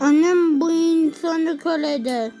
Annem bu insanı kölede.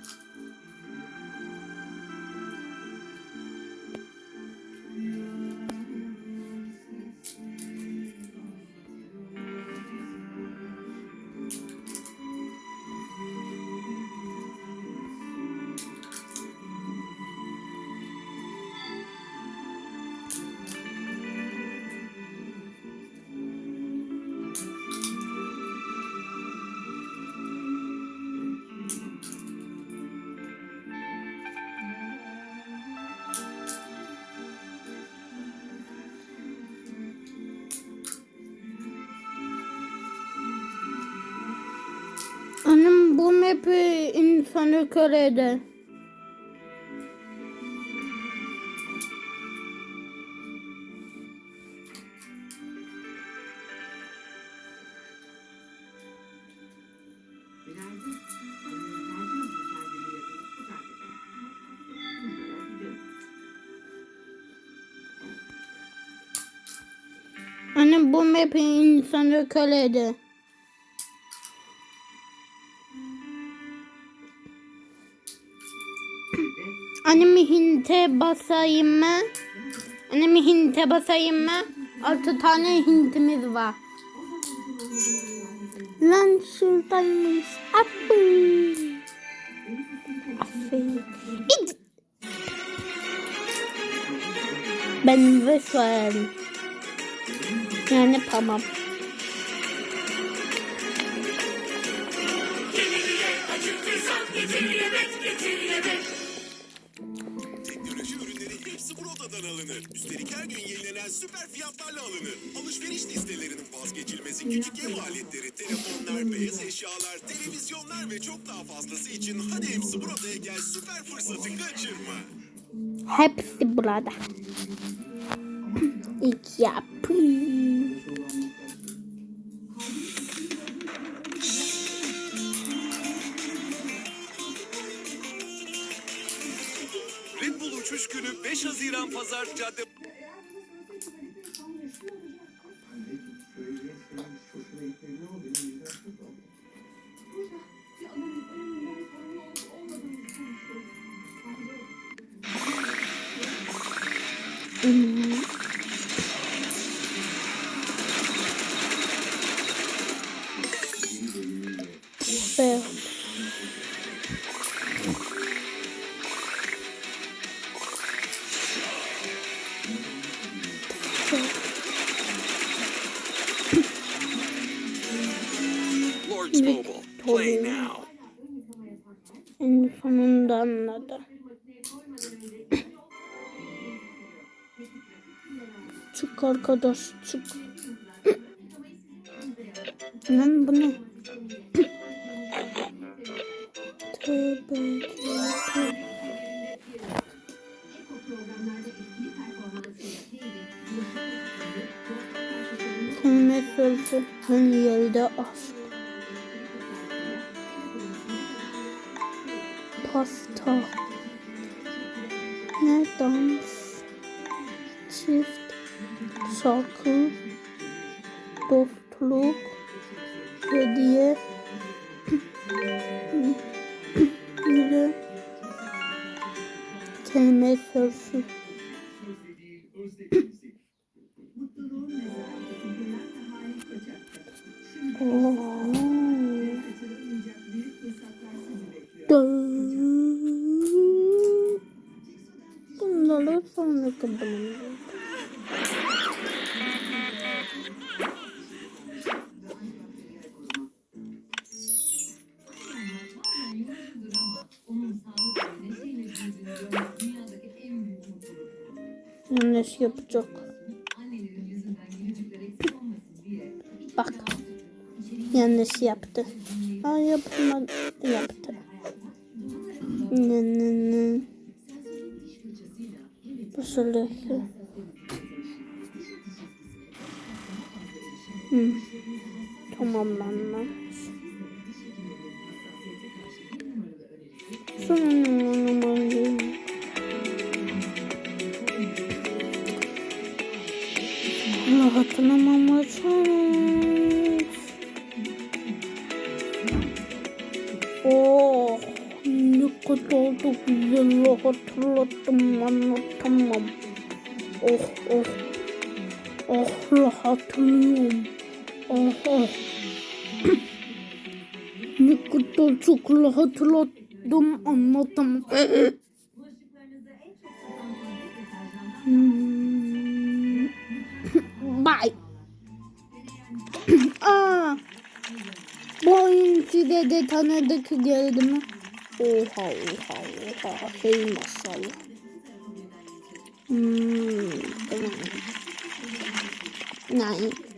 Günaydın. Günaydın. Annem bu map'i insanı kölede. Annemi hinte basayım mı? Annemi hinte basayım mı? Altı tane hintimiz var. Lan şuradaymış. Aferin. Aferin. İt. Ben ve şu an. Yani tamam. Alınır. Üstelik her gün yenilenen süper fiyatlarla alınır. Alışveriş listelerinin vazgeçilmezi küçük ev aletleri, telefonlar, beyaz eşyalar, televizyonlar ve çok daha fazlası için hadi hepsi buradaya gel süper fırsatı kaçırma. Hepsi burada. İki yapayım. Uçuş günü 5 Haziran Pazar Cadde Evet. Lords Mobile. Play now. En sonunda anladım. çık arkadaş çık. Lan bu ne? Tövbe tövbe. Hani yerde aşk. Pasta. Ne dans? Çift. Şarkı. Dostluk. Hediye. Bir kelime sözü. Bunları sonra kapatalım. Yanlış yapacak. Bak. Yanlış yaptı. Aa yapmadı. Yaptı. Ne ne. Bu sırası. Hı. Tamamlanmamış. Sonra Bunu hatırlamamazsınız. Da güzel hatırlattım anlatamam. Oh oh. Oh hatırlıyorum. Oh oh. ne kadar çok hatırlattım anlatamam. Hmm. Bye. Aa, bu oyun size de tanıdık geldi mi? 哦好嗯好嗯好飞嘛好嗯不满难